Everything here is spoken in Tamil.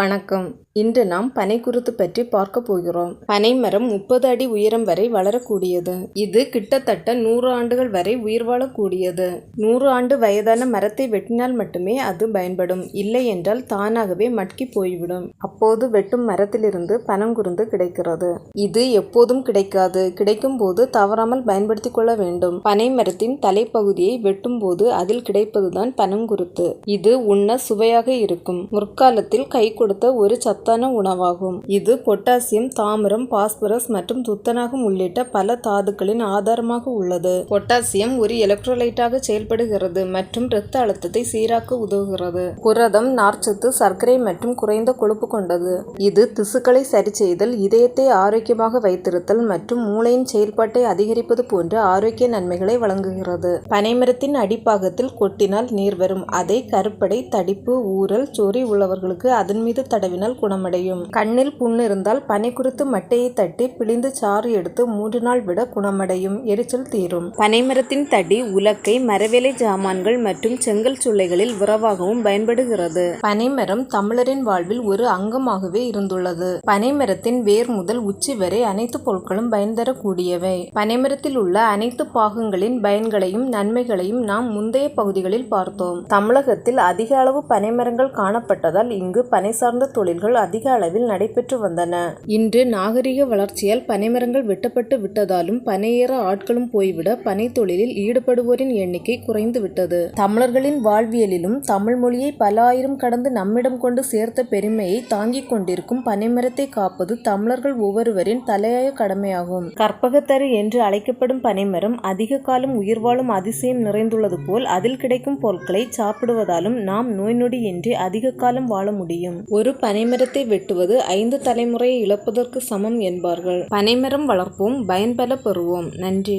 வணக்கம். இன்று நாம் பனைக்குருத்து பற்றி பார்க்க போகிறோம். பனைமரம் முப்பது அடி உயரம் வரை வளரக்கூடியது. இது கிட்டத்தட்ட நூறு ஆண்டுகள் வரை உயிர் வாழக்கூடியது. நூறு ஆண்டு வயதான மரத்தை வெட்டினால் மட்டுமே அது பயன்படும். இல்லை என்றால் தானாகவே மட்கி போய்விடும். அப்போது வெட்டும் மரத்திலிருந்து பனங்குருந்து கிடைக்கிறது. இது எப்போதும் கிடைக்காது. கிடைக்கும் போது தவறாமல் பயன்படுத்தி கொள்ள வேண்டும். பனை மரத்தின் தலைப்பகுதியை வெட்டும் போது அதில் கிடைப்பதுதான் பனங்குருத்து இது உண்ண சுவையாக இருக்கும். முற்காலத்தில் கை கொடுத்த ஒரு சத்தான உணவாகும். இது பொட்டாசியம் தாமிரம் பாஸ்பரஸ் மற்றும் துத்தநாகம் உள்ளிட்ட பல தாதுக்களின் ஆதாரமாக உள்ளது. பொட்டாசியம் ஒரு எலக்ட்ரோலைட்டாக செயல்படுகிறது மற்றும் இரத்த அழுத்தத்தை சீராக்க உதவுகிறது. புரதம் நார்ச்சத்து சர்க்கரை மற்றும் குறைந்த கொழுப்பு கொண்டது. இது திசுக்களை சரி செய்தல் இதயத்தை ஆரோக்கியமாக வைத்திருத்தல் மற்றும் மூளையின் செயல்பாட்டை அதிகரிப்பது போன்ற ஆரோக்கிய நன்மைகளை வழங்குகிறது. பனைமரத்தின் அடிப்பாகத்தில் கொட்டினால் நீர் வரும். அதை கருப்படை தடிப்பு ஊறல் சொறி உள்ளவர்களுக்கு அதன் மீது தடவினால் குணமடையும். கண்ணில் புண் இருந்தால் பனை குறித்து மட்டையை தட்டி பிழிந்து சாறு எடுத்து மூன்று நாள் விட குணமடையும். எரிச்சல் தீரும். பனைமரத்தின் தடி உலக்கை மரவேலை ஜாமான்கள் மற்றும் செங்கல் சுள்ளைகளில் உறவாகவும் பயன்படுகிறது. பனைமரம் தமிழரின் வாழ்வில் ஒரு அங்கமாகவே இருந்துள்ளது. பனைமரத்தின் வேர் முதல் உச்சி வரை அனைத்து பொருட்களும் பயன் தரக்கூடியவை. பனைமரத்தில் உள்ள அனைத்து பாகங்களின் பயன்களையும் நன்மைகளையும் நாம் முந்தைய பகுதிகளில் பார்த்தோம். தமிழகத்தில் அதிக அளவு பனைமரங்கள் காணப்பட்டதால் இங்கு பனை சார்ந்த தொழில்கள் அதிக அளவில் நடைபெற்று வந்தன. இன்று நாகரிக வளர்ச்சியால் பனைமரங்கள் வெட்டப்பட்டு விட்டதாலும் பனையேற ஆட்களும் போய்விட பனை தொழிலில் ஈடுபடுவோரின் எண்ணிக்கை குறைந்து விட்டது. தமிழர்களின் வாழ்வியலிலும் தமிழ் மொழியை பல ஆயிரம் கடந்து நம்மிடம் கொண்டு சேர்த்த பெருமையை தாங்கிக் கொண்டிருக்கும் பனைமரத்தை காப்பது தமிழர்கள் ஒவ்வொருவரின் தலையாய கடமையாகும். கற்பகத்தரு என்று அழைக்கப்படும் பனைமரம் அதிக காலம் உயிர் வாழும் அதிசயம் நிறைந்துள்ளது போல் அதில் கிடைக்கும் பொருட்களை சாப்பிடுவதாலும் நாம் நோய் நொடியின்றி அதிக காலம் வாழ முடியும். ஒரு பனைமரத்தை வெட்டுவது ஐந்து தலைமுறையை இழப்பதற்கு சமம் என்பார்கள். பனைமரம் வளர்ப்போம் பயன்பெற பெறுவோம். நன்றி.